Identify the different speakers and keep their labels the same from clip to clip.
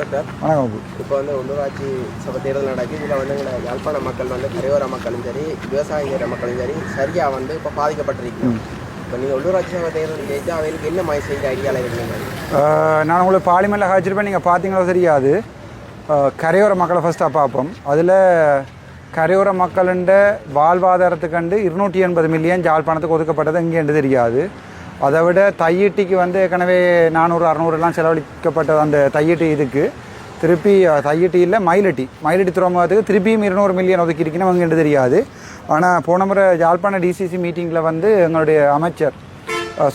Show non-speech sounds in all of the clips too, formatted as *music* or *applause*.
Speaker 1: வணக்கம் அபு.
Speaker 2: இப்போ வந்து உள்ளூராட்சி சபை தேர்தல் நடக்குது. இதில் வந்து எங்களை யாழ்ப்பாண மக்கள் வந்து கரையோர மக்களும் சரி விவசாயம் செய்கிற மக்களும் சரி சரியாக வந்து இப்போ பாதிக்கப்பட்டிருக்கீங்க. இப்போ நீங்கள் உள்ளூராட்சி சபை தேர்தல் ஜெயிச்சா அவைகளுக்கு என்ன மாதிரி செய்கிற ஐடியாவில் இருக்கீங்க?
Speaker 1: அஹ், நான் உங்களுக்கு பார்லிமெண்ட்டில் காய்ச்சிருப்பேன் நீங்கள் பார்த்தீங்களோ தெரியாது. கரையோர மக்களை ஃபஸ்ட்டாக பார்ப்போம். அதில் கரையோர மக்களுண்ட வாழ்வாதாரத்துக்கண்டு இருநூற்றி எண்பது மில்லியன் ஜாழ்ப்பாணத்துக்கு ஒதுக்கப்பட்டது எங்கேன்னு தெரியாது. அதை விட தையீட்டிக்கு வந்து ஏற்கனவே நானூறு அறநூறுலாம் செலவழிக்கப்பட்ட அந்த தையீட்டு இதுக்கு. திருப்பி அஹ், தையீட்டு இல்லை மயிலட்டி. மயிலட்டி துறைமுகத்துக்கு திருப்பியும் இருநூறு மில்லியன் ஒதுக்கி இருக்கணும் எங்கேன்னு தெரியாது. ஆனால் போன முறை யாழ்ப்பாண டிசிசி மீட்டிங்கில் வந்து எங்களுடைய அமைச்சர்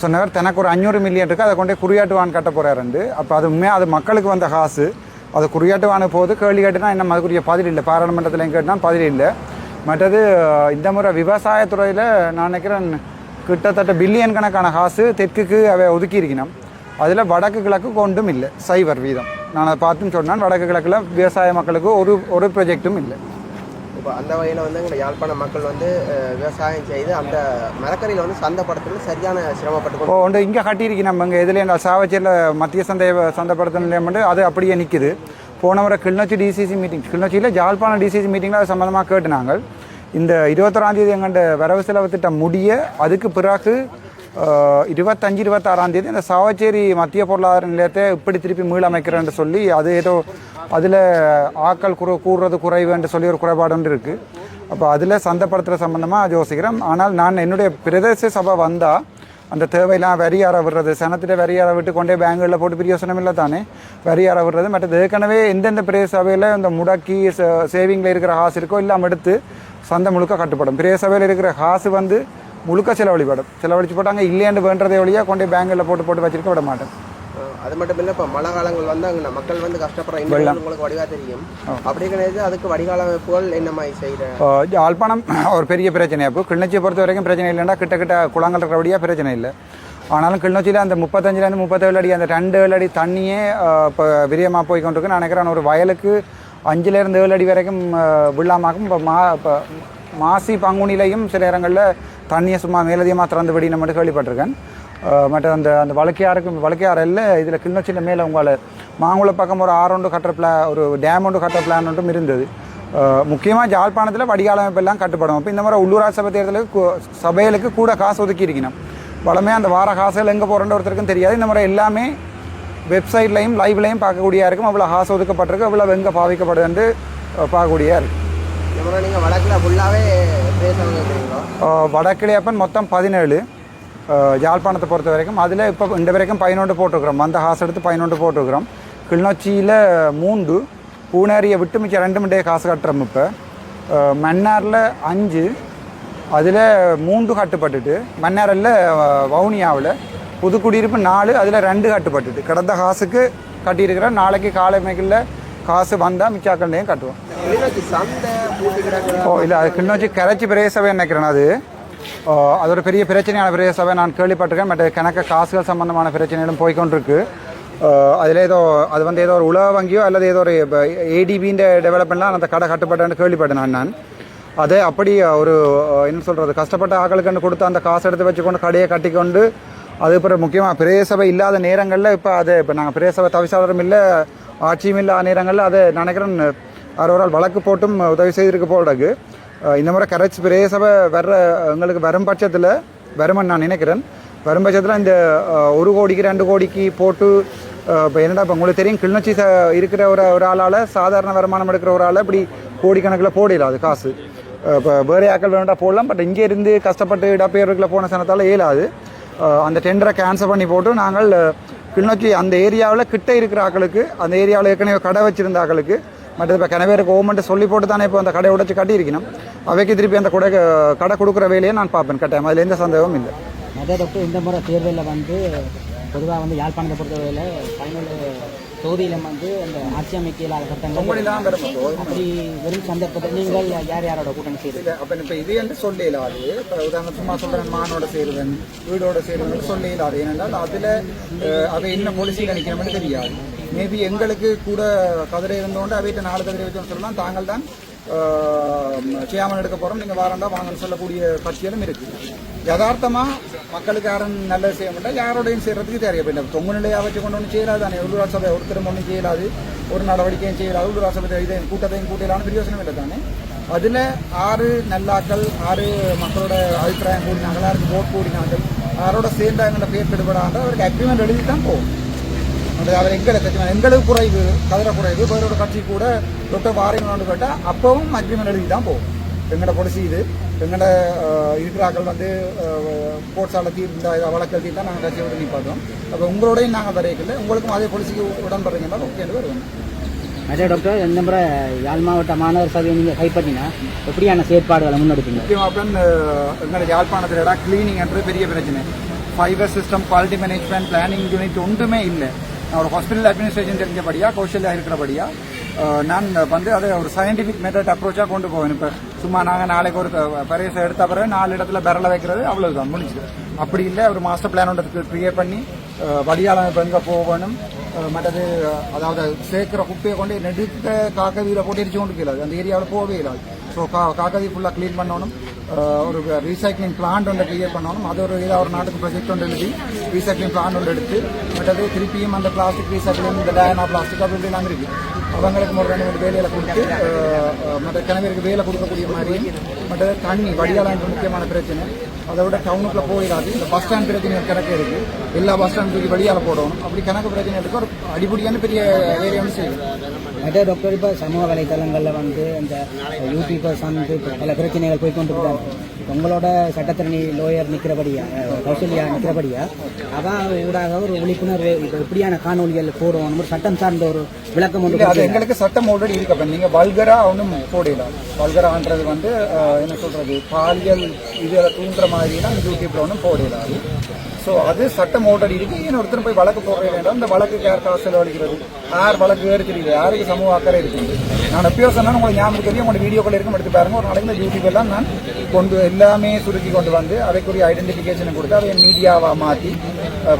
Speaker 1: சொன்னவர் தனக்கு ஒரு அஞ்சூறு மில்லியன் இருக்குது அதை கொண்டே குறியாட்டு வான் கட்ட போகிறாருண்டு அப்போ அது உண்மையாக அது மக்களுக்கு வந்த காசு. அது குறியாட்டு வான போது கேள்வி கேட்டுனா என்ன அதுக்குரிய பதில் இல்லை. பாராளுமன்றத்தில் கேட்டால் பதில் இல்லை. மற்றது இந்த முறை விவசாயத்துறையில் நான் நினைக்கிறேன் கிட்டத்தட்ட பில்லியன் கணக்கான காசு தெற்குக்கு அவை ஒதுக்கி இருக்கணும் அதில் வடக்கு கிழக்கு கொண்டும் இல்லை சைவர் வீதம். நான் அதை பார்த்துன்னு சொன்னேன் வடக்கு கிழக்கில் விவசாய மக்களுக்கு ஒரு ஒரு ப்ரொஜெக்ட்டும் இல்லை.
Speaker 2: இப்போ அந்த வகையில் வந்து எங்களை யாழ்ப்பாண மக்கள் வந்து விவசாயம் செய்து அந்த மரக்கறியில் வந்து சந்தைப்படுத்துறது சரியான சிரமப்பட்டு
Speaker 1: இப்போ ஒன்று இங்கே கட்டியிருக்கு நம்ம இங்கே இதில் எங்கள் சாவச்சேரியில் மத்திய சந்தை சந்தைப்படுத்த நிலையம் வந்து அது அப்படியே நிற்குது போன முறை கிளிநொச்சி டிசிசி மீட்டிங் கிளிநொச்சியில் ஜாழ்ப்பாணம் டிசிசி மீட்டிங்கில் அது சம்மந்தமாக கேட்டு நாங்கள் இந்த இருபத்தொராம் தேதி எங்கள்ட வரவு செலவு திட்டம் முடிய அதுக்கு பிறகு இருபத்தஞ்சு இருபத்தாறாம் தேதி அந்த சாவச்சேரி மத்திய பொருளாதார நிலையத்தை இப்படி திருப்பி மீளமைக்கிறேன்னு சொல்லி அது ஏதோ அதில் ஆக்கள் குறை கூடுறது குறைவுன்னு சொல்லி ஒரு குறைபாடு ஒன்று இருக்குது அப்போ அதில் சந்தைப்படுத்துகிற சம்மந்தமாக யோசிக்கிறேன். ஆனால் நான் என்னுடைய பிரதேச சபை வந்தால் அந்த தேவையெல்லாம் வரி அற விடுறது சனத்திட்ட வரி அற விட்டு கொண்டே பேங்குகளில் போட்டு பிரியோசனம் இல்லை தானே? வரி அற விடுறது மற்றது ஏற்கனவே எந்தெந்த பிரதேச சபையில் இந்த முடக்கி சேவிங்கில் இருக்கிற காசு இருக்கோ இல்லாமல் எடுத்து சந்தை முழுக்க கட்டுப்படும். பிரதேச சபையில் இருக்கிற காசு வந்து முழுக்க செலவழிப்படும். செலவழிச்சு போட்டாங்க இல்லையாண்டு வேண்டதே வழியாக கொண்டே பேங்கில் போட்டு போட்டு வச்சிருக்க விட மாட்டேன்.
Speaker 2: அது மட்டும் இல்லை இப்போ மழை காலங்கள் வந்து அங்கே மக்கள் வந்து கஷ்டப்படுற இன்னும் உங்களுக்கு வடிவாக தெரியும். அப்படி கிடையாது அதுக்கு வடிகால அமைப்புகள் என்ன மாதிரி செய்கிற
Speaker 1: ஆஹ் யாழ்ப்பாணம் *clears throat* ஒரு பெரிய பிரச்சனை. இப்போ கிளிநொச்சியை பொறுத்த வரைக்கும் பிரச்சனை இல்லைன்னா கிட்ட கிட்ட குளங்கள் இருக்கிறபடியாக பிரச்சனை இல்லை. ஆனாலும் கிளிநொச்சியில் அந்த முப்பத்தஞ்சுலேருந்து முப்பத்தேழு அடி அந்த ரெண்டு ஏழு அடி தண்ணியே இப்போ விரியமாக போய் கொண்டிருக்கு நான் நினைக்கிறேன். ஒரு வயலுக்கு அஞ்சுலேருந்து ஏழு அடி வரைக்கும் வெள்ளமாகும் இப்போ மா இப்போ மாசி பங்குனிலையும் சில இடங்களில் தண்ணியை சும்மா மேலதிகமாக திறந்து விடின மட்டும் கேள்விப்பட்டிருக்கேன். மற்ற அந்த அந்த வழக்கையாருக்கும் வழக்கையாறு இல்லை இதில் கிளிநொச்சியில் மேலே உங்களை மாங்குள பக்கம் ஒரு ஆறு ஒன்று கட்டுற பிளா ஒரு டேம் ஒன்று கட்டுற பிளான் ஒன்றும் இருந்தது. முக்கியமாக ஜாழ்ப்பாணத்தில் வடிகால் அமைப்பெல்லாம் கட்டுப்படும். இப்போ இந்த மாதிரி உள்ளூராட்சி சபை தேர்தலுக்கு சபைகளுக்கு கூட காசு ஒதுக்கி இருக்கணும். வளமே அந்த வார காசுகள் எங்கே போகிறோன்ற ஒருத்தருக்கும் தெரியாது. இந்த மாதிரி எல்லாமே வெப்சைட்லையும் லைவ்லையும் பார்க்கக்கூடியா இருக்கும். அவ்வளோ காசு ஒதுக்கப்பட்டிருக்கு. அவ்வளோ எங்கே பாவிக்கப்படுதுன்னு அஹ், பார்க்கக்கூடியா இருக்கு.
Speaker 2: இந்த முறை நீங்கள் வழக்கில் ஃபுல்லாகவே
Speaker 1: வடகிளியப்பன் மொத்தம் பதினேழு. யாழ்ப்பாணத்தை பொறுத்த வரைக்கும் அதில் இப்போ இந்த வரைக்கும் பதினொன்று போட்டிருக்கிறோம். அந்த காசு எடுத்து பதினொன்று போட்டிருக்கிறோம். கிளிநொச்சியில் மூன்று பூனேரியை விட்டு மிச்சம் ரெண்டு மண்டே காசு கட்டுறோம் இப்போ. மன்னாரில் அஞ்சு அதில் மூன்று கட்டுப்பட்டுட்டு மன்னாரில் வவுனியாவில் புதுக்குடியிருப்பு நாலு அதில் ரெண்டு கட்டுப்பட்டுட்டு. கிடந்த காசுக்கு கட்டியிருக்கிறோம் நாளைக்கு காலைமைகளில் காசு வந்தால் மிச்சாக்கள்லையும் கட்டுவோம். ஓ இல்லை அது கிளிநொச்சி கரைச்சி பிரதேச சபை நினைக்கிறேன் அது. அது ஒரு பெரிய பிரச்சனையான பெரிய சபை நான் கேள்விப்பட்டிருக்கேன். பட் கணக்கு காசுகள் சம்பந்தமான பிரச்சனைகளும் போய்க்கொண்டிருக்கு அதில் ஏதோ அது வந்து ஏதோ ஒரு உலக வங்கியோ அல்லது ஏதோ ஒரு ஏடிபின்ற டெவலப்மெண்ட்லாம் அந்த கடை கட்டுப்பட்டேன்னு கேள்விப்பட்டேன் நான். நான் அப்படி ஒரு என்ன சொல்கிறது கஷ்டப்பட்ட ஆக்களுக்கு கொடுத்து அந்த காசு எடுத்து வச்சுக்கொண்டு கடையை கட்டிக்கொண்டு அது அப்புறம் முக்கியமாக பிரேசபை இல்லாத நேரங்களில் இப்போ அது இப்போ நாங்கள் பிரேசபை தவிசாளரும் இல்லை ஆட்சியும் இல்லாத நேரங்களில் அதை நினைக்கிறேன் யாரோ வழக்கு போட்டும் உதவி செய்திருக்கு போல் இந்த முறை கரைச்சி பிரதேச சபை வர்ற எங்களுக்கு வரும் பட்சத்தில் வரும்னு நான் நினைக்கிறேன். வரும் பட்சத்தில் இந்த ஒரு கோடிக்கு ரெண்டு கோடிக்கு போட்டு இப்போ என்னடா இப்போ உங்களுக்கு தெரியும் கிளிநொச்சி ச இருக்கிற ஒரு ஒரு ஆளால் சாதாரண வருமானம் எடுக்கிற ஒரு ஆளை இப்படி கோடிக்கணக்கில் போடலாம் அது காசு. இப்போ வேறு ஆக்கள் வேண்டாம் போடலாம் பட் இங்கே இருந்து கஷ்டப்பட்டு இடப்பெயர்வுக்குள்ள போன சனத்தால் இயலாது. அந்த டெண்டரை கேன்சல் பண்ணி போட்டு நாங்கள் கிளிநொச்சி அந்த ஏரியாவில் கிட்ட இருக்கிற ஆக்களுக்கு அந்த ஏரியாவில் ஏற்கனவே கடை வச்சிருந்த ஆக்களுக்கு மற்றது இப்போ கனவேருக்கு கவர்மெண்ட் சொல்லி போட்டு தானே இப்போ அந்த கடை உடைச்சு கட்டியிருக்கணும். அவைக்கு திருப்பி அந்த கொடை கடை கொடுக்குற வேலையை நான் பார்ப்பேன். கட்டாயம். அதில் எந்த சந்தேகமும் இல்லை.
Speaker 3: அதே டாக்டர் இந்த முறை தேர்தலில் வந்து பொதுவாக வந்து யாழ்ப்பாணத்தை பொறுத்தவரையில் பதினேழு தொகுதியில் வந்து அந்த ஆட்சி அமைக்க இல்லாத சட்டங்கள் அப்படி வெறும் சந்தர்ப்பத்தை நீங்கள் யார் யாரோட கூட்டணி செய்யுது
Speaker 1: அப்போ இப்போ இது என்று சொல்ல இல்லாது இப்போ உதாரணம் சும்மா சொல்கிறேன் மானோட சேருவன் வீடோட சேருவன் சொல்ல இல்லாது ஏனென்றால் அதில் அவை என்ன பாலிசியில் நிற்கிறோம்னு தெரியாது. மேபி எங்களுக்கு கூட கதிரை இருந்தோண்டு அவைகிட்ட நாலு கதிரை வச்சோம்னு சொல்லலாம். தாங்கள் தான் சேமன் எடுக்க போகிறோம் நீங்கள் வாரண்டா வாங்கன்னு சொல்லக்கூடிய கட்சிகளும் இருக்குது யதார்த்தமாக மக்களுக்கு யாரும் நல்லது செய்ய மாட்டேன் யாரோடையும் செய்கிறதுக்கு தெரியும் இப்போ தொங்கு நிலையாக வச்சு கொண்டு ஒன்றும் செய்யலாது. தானே உள்ளூராட்சி சபை ஒருத்தரும் ஒன்றும் செய்யலாது. ஒரு நடவடிக்கையும் செய்யலாது. உள்ளூராட்சி சபை இதையும் கூட்டத்தையும் கூட்டலான்னு பிரயோசனம் இல்லை தானே. அதில் ஆறு நல்லாக்கள் ஆறு மக்களோட அபிப்பிராயம் கூடினாங்க யாருக்கு ஓட் கூடினாங்க ஆரோட சேர்ந்தாங்கன்ற பேர் பெடுபடாங்க அவருக்கு அக்ரிமெண்ட் எழுதி தான் போகும். அவர் எங்களுக்கு எங்களுக்கு குறைவு கதிர குறைவு வேறோட கட்சி கூட டாக்டர் வாரிங்கன்னு கேட்டால் அப்பவும் அக்ரிமெண்ட் எழுதி தான் போகும் எங்களோட பொலிசி இது எங்களோட இருக்கிறாக்கள் வந்து கோட்ஸால தீர்ந்த வழக்கல் தீர்த்தா நாங்கள் கட்சியோட நிப்பாட்டுவோம் அப்போ உங்களோடையும் நாங்கள் வரைக்கல உங்களுக்கும் அதே பொலிசிக்கு உடன்படுறீங்கன்னா ஓகே வருவோம்
Speaker 3: அதே டாக்டர் இந்த முறை யாழ் மாவட்ட மாணவர் சபையை நீங்கள் கைப்பற்றினா எப்படியான செயற்பாடுகளை முன்னெடுப்பீங்க
Speaker 1: முக்கியமாக எங்களோட யாழ்ப்பாணத்தில் கிளீனிங் என்ற பெரிய பிரச்சனை fibre system quality management planning unit ஒன்றுமே இல்லை ஒரு ஹாஸ்பிட்டல் அட்மினிஸ்ட்ரேஷன் தெரிஞ்சபடியா கௌசல்யா இருக்கிறபடியா நான் வந்து அதை ஒரு சயின்டிஃபிக் மெத்தட் அப்ரோச்சாக கொண்டு போவேன். இப்போ சும்மா நாங்கள் நாளைக்கு ஒரு பரிசை எடுத்த பிறகு நாலு இடத்துல பெரல வைக்கிறது அவ்வளவுதான் முடிஞ்சது. அப்படி இல்லை ஒரு மாஸ்டர் பிளான் ஒன்று கிரியேட் பண்ணி வடியாளமைப்பு இப்போ எங்கே போகணும் மற்றது அதாவது சேர்க்கிற குப்பையை கொண்டு நெடுக்க காக்கவியில் போட்டு எரிச்சு கொண்டு போயிடாது அந்த ஏரியாவில் போகவே இல்லாது. ஸோ கா காக்கதி ஃபுல்லாக க்ளீன் பண்ணணும். ஒரு ரீசைக்ளிங் பிளான்ட் ஒன்று கிரியேட் பண்ணணும். அது ஒரு இதாக ஒரு நாட்டுக்கு ப்ரொஜெக்ட் ஒன்று எழுதி ரீசைக்ளிங் பிளான் ஒன்று எடுத்து மற்றது திருப்பியும் அந்த பிளாஸ்டிக் ரீசைக்ளிங் இந்த டயனா பிளாஸ்டிக் அப்படி இப்படிலாம் இருக்குது அவங்களுக்கு ஒரு ரெண்டு மூணு கொடுத்து மற்ற கிழமைக்கு வேலை கொடுக்கக்கூடிய மாதிரி மற்ற தண்ணி வடிகாலம் முக்கியமான பிரச்சனை. அதை விட டவுனுக்குள்ள போயிடாது. இந்த பஸ் ஸ்டாண்ட் பிரச்சனை கணக்கு இருக்குது எல்லா பஸ் ஸ்டாண்ட் தூக்கி வழியால் போடணும். அப்படி கணக்கு பிரச்சனை எடுக்க ஒரு அடிப்படையான பெரிய ஏரியாவும் செய்யும்
Speaker 3: அதே டாக்டர் இப்போ சமூக வலைதளங்களில் வந்து இந்த யூடியூபர்ஸ் வந்து பல பிரச்சனைகள் போய் கொண்டு இருக்காங்க உங்களோட சட்டத்திரணி லோயர் நிற்கிறபடியா கௌசல்யா நிற்கிறபடியா அவன் ஊடாக ஒரு விழிப்புணர்வு இப்போ இப்படியான காணொலிகள் போடணும் ஒரு சட்டம் சார்ந்த ஒரு விளக்கம் ஒன்று
Speaker 1: அது. எங்களுக்கு சட்டம் ஆல்ரெடி இருக்கு. அப்ப நீங்க வல்கரா ஒன்றும் போடலாம் வல்கரான்றது வந்து என்ன சொல்றது? பாலியல் இதில் தூண்டுற மாதிரி தான் யூடியூப்ல ஒன்றும் போடலாது ஸோ அது சட்டம் ஆல்ரெடி இருக்கு ஏன் ஒருத்தர் போய் வழக்கு போடுறது வேண்டாம். இந்த வழக்கு யார் காசு செலவழிக்கிறது யார் வழக்கு ஏறு தெரியல யாருக்கு சமூக அக்கறை இருக்குது நான் எப்பயோ சொன்னாலும் உங்களுக்கு ஞாபகம் தெரியும் உங்களோட வீடியோக்கள் இருக்கும் எடுத்து பாருங்க. ஒரு நாளைக்கு இந்த யூடியூப் எல்லாம் நான் கொண்டு எல்லாமே சுருக்கி கொண்டு வந்து அதைக்குரிய ஐடென்டிஃபிகேஷனை கொடுத்து அதை மீடியாவா மாற்றி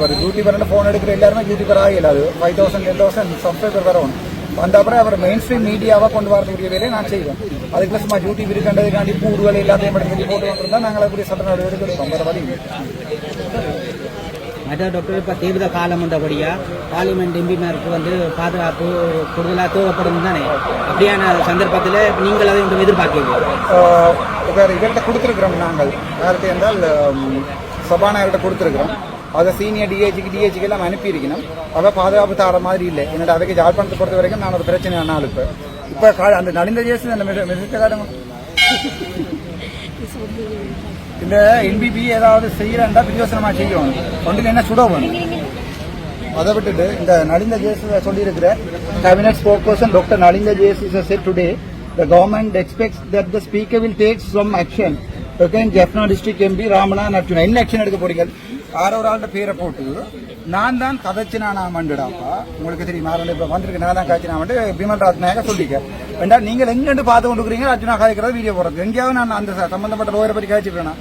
Speaker 1: ஒரு யூடியூபர் ஃபோன் எடுக்கிற எல்லாருமே YouTuber ஆகலாது five thousand ten thousand subscriber வரணும் வந்த அப்புறம் அவர் மெயின் ஸ்ட்ரீம் மீடியாவை கொண்டு வரக்கூடிய வேலையை நான் செய்வேன். அதுக்கு சும்மா யூடியூப் இருக்கின்றதுக்காண்டி கூடுதல் எல்லாத்தையும் எடுத்து போட்டு வந்திருந்தா நாங்கள் அதுக்குரிய சட்ட நடவடிக்கை எடுக்கிறோம். வேற வழி
Speaker 3: மற்ற டாக்டர் இப்போ தேர்தல் காலம் என்றபடியா பார்லிமெண்ட் எம்பிமாருக்கு வந்து பாதுகாப்பு கூடுதலாக தேவைப்படும் தானே? அப்படியான சந்தர்ப்பத்தில் நீங்கள் அதை ஒன்றும் எதிர்பார்க்கீங்க
Speaker 1: ஆஹ் வேற இவர்கிட்ட கொடுத்துருக்குறோம் நாங்கள். யார்கிட்ட என்றால் சபாநாயகர்கிட்ட கொடுத்துருக்குறோம். அதை சீனியர் டிஏஜிக்கு டிஏஜிக்கு எல்லாம் அனுப்பியிருக்கணும். அவ பாதுகாப்பு தார மாதிரி இல்லை. என்னோட அவைக்கு ஜாழ்ப்பாணத்தை பொறுத்த வரைக்கும் நான் ஒரு பிரச்சனை ஆனாலும் இப்போ. இப்போ கா- அந்த நலிந்த ஜேசி அந்த மிருக காட்டுங்க *laughs* இந்த என்பிபி ஏதாவது செய்யறா பிரியோசனமா செய்யணும். ஒன்றில் என்ன சுட வேணும்? அதை விட்டுட்டு இந்த நலிந்த ஜேஸ் சொல்லியிருக்கிற cabinet spoke person doctor Nalinda ஜேஸ் is said today the government expects that the speaker will take some action Jaffna district MP Ramanathan Archuna என்ன ஆக்ஷன் எடுக்க போறீங்க? ஆரோ ஒரு ஆள்கிட்ட பேரை போட்டு நான் தான் கதைச்சினா நான் மண்டுடாப்பா உங்களுக்கு தெரியும்? நான் இப்போ வந்திருக்கு நான் தான் காய்ச்சினா வந்து பிமல் ராஜ்நாயக சொல்லிக்க. வேண்டா நீங்கள் எங்கேருந்து பார்த்து கொண்டு இருக்கிறீங்க அர்ஜுனா காய்க்கிறது வீடியோ போடுறது. எங்கேயாவது நான் அந்த சம்பந்தப்பட்ட லோயரை பற்றி காய்ச்சிருக்கேனா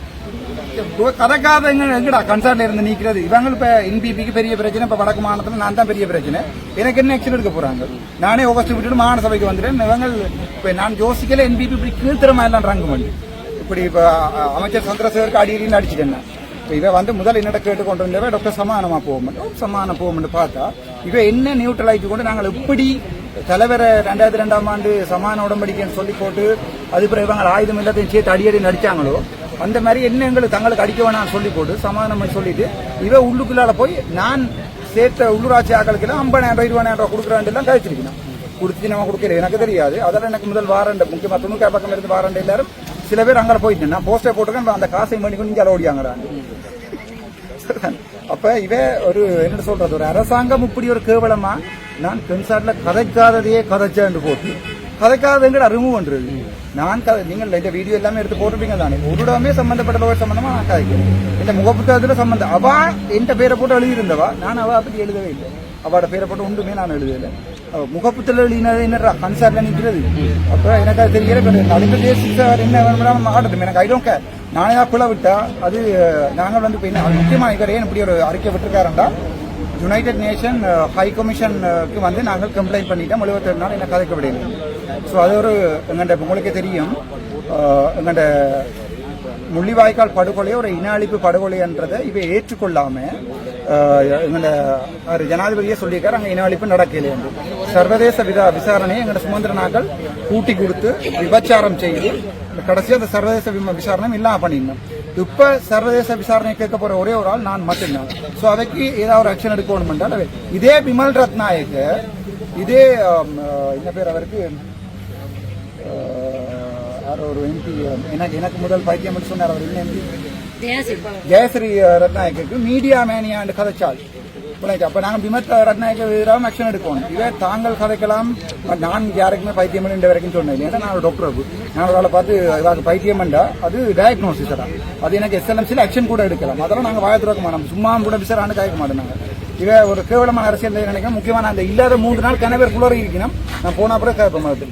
Speaker 1: கதைக்காத எங்க எங்கடா? கன்சர்ட்ல இருந்து நீக்கிறது. இவங்க இப்ப என்பிபிக்கு பெரிய பிரச்சனை இப்ப வடக்கு மாநிலத்துல நான் தான் பெரிய பிரச்சனை. எனக்கு என்ன ஆக்ஷன் எடுக்க போறாங்க? நானே ஆகஸ்ட் விட்டுட்டு மாகாண சபைக்கு வந்துட்டேன். இவங்க இப்ப நான் யோசிக்கல என்பிபி இப்படி கீழ்த்திரமா எல்லாம் ரங்கு பண்ணி இப்படி இப்ப அமைச்சர் சந்திரசேகருக்கு அடிக்கடி அடிச்சுட்டேன் இவ வந்து முதல் என்னிட கேட்டு கொண்டு வந்தவ டாக்டர் சமாதானமா போகும் சமானம் போகும்னு பார்த்தா இவ என்ன நியூட்ரலைஸ் கொண்டு நாங்கள் எப்படி தலைவரை ரெண்டாயிரத்தி ரெண்டாம் ஆண்டு சமான உடம்படிக்கைன்னு சொல்லி போட்டு அது பிறகு இவங்க ஆயுதம் எல்லாத்தையும் சேர்த்து அடியடி நடிச்சாங்களோ அந்த மாதிரி என்ன எங்களுக்கு தங்களுக்கு அடிக்க வேணாம் சொல்லி போட்டு சமாதானம் பண்ணி சொல்லிட்டு இவ உள்ளுக்குள்ளால போய் நான் சேர்த்த உள்ளூராட்சி ஆக்களுக்கு எல்லாம் ஐம்பதாயிரம் ரூபாய் இருபதாயிரம் ரூபாய் கொடுக்குறாண்டு கழிச்சிருக்கணும் கொடுத்து நம்ம கொடுக்கல எனக்கு தெரியாது. அதெல்லாம் எனக்கு முதல் வாரண்ட முக்கியமா துணுக்கா பக்கம் இருந்து வாரண்ட எல்லாரும் சில பேர் அங்கே போயிட்டு நான் போஸ்டர் போட்டுருக்கேன் அந்த காசை பண்ணி கொண்டு இங்கே ஓடியாங்கிறாங்க. *laughs* அப்ப இவ ஒரு என்ன சொல்றது ஒரு அரசாங்கம் இப்படி ஒரு கேவலமா நான் கன்சார்ட்ல கதைக்காததையே கதைச்சேன்னு போட்டு கதைக்காதங்கிற அறிவும் பண்றது நான் கதை நீங்கள் இந்த வீடியோ எல்லாமே எடுத்து போட்டுருப்பீங்க தானே. ஒரு இடமே சம்பந்தப்பட்ட சம்பந்தமா நான் கதைக்கிறேன் இந்த முகப்புத்தகத்துல சம்பந்தம். அவ என் பேரை போட்டு எழுதியிருந்தவா. நான் அவ அப்படி எழுதவே இல்லை. அவட பேரை போட்டு ஒன்றுமே நான் எழுதல அவ எழுதினது என்னடா கன்சார்ட்ல நிற்கிறது? அப்புறம் எனக்கு அது தெரியல என்ன வேணும் ஆகட்டும் எனக்கு ஐ டோன்ட் கேர் நானே தான் குள்ள விட்டா அது நாங்கள் வந்து இப்போ என்ன முக்கியமாக இவர் ஏன் இப்படி ஒரு அறிக்கை விட்டுருக்காருண்டா யுனைடெட் நேஷன் ஹை கமிஷனுக்கு வந்து நாங்கள் கம்ப்ளைண்ட் பண்ணிட்டோம். எழுபத்தேழு நாள் என்ன கதைக்க விடையில ஸோ அது ஒரு எங்கள்கிட்ட உங்களுக்கே தெரியும். எங்கள்கிட்ட முள்ளிவாய்க்கால் படுகொலையை ஒரு இன அழிப்பு படுகொலைன்றதை இவை ஏற்றுக்கொள்ளாமல் ஆஹ், எங்களோட ஜனாதிபதியே சொல்லியிருக்காரு அங்கே இன அழிப்பு நடக்கல என்று. சர்வதேச விதா விசாரணையை எங்களோட சுமந்திரனாக்கள் கூட்டி கொடுத்து விபச்சாரம் செய்து கடைசியாக அந்த சர்வதேச விசாரணை இல்லாம பண்ணிடணும். இப்ப சர்வதேச விசாரணை கேட்க போற ஒரே ஒரு ஆள் நான் மட்டும்தான். ஸோ அதுக்கு ஏதாவது ஒரு ஆக்ஷன் எடுக்கணும் என்றால் இதே பிமல் ரத்நாயக்க இதே என்ன பேர் அவருக்கு? யாரோ ஒரு எம்பி எனக்கு எனக்கு முதல் பைத்தியம் சொன்னார் அவர் என்ன எம்பி ஜெயஸ்ரீ. ரத்நாயக்கு மீடியா மேனியாண்டு கதைச்சாள் புரியுது அப்ப நாங்க விமத் ரத்நாயக எதிராக ஆக்ஷன் எடுக்கணும் இதே தாங்கள் கதைக்கலாம். நான் யாருக்குமே பைத்தியம் இந்த வரைக்கும் சொன்னேன். இல்லையா நான் ஒரு டாக்டர் நான் ஒரு ஆளை பார்த்து இதாக பைத்தியம் அது டயக்னோசிஸ் தான். அது எனக்கு எஸ்எல்எம்சியில் ஆக்ஷன் கூட எடுக்கலாம். அதெல்லாம் நாங்கள் வாய துறக்க மாட்டோம். சும்மா கூட விசாரணை கேட்க மாட்டோம் நாங்கள் இதை ஒரு கேவலமான அரசியல் நினைக்கிறேன். முக்கியமான அந்த இல்லாத மூன்று நாள் கணவர் குளறி இருக்கணும். நான் போன அப்புறம் கேட்ப மாதிரி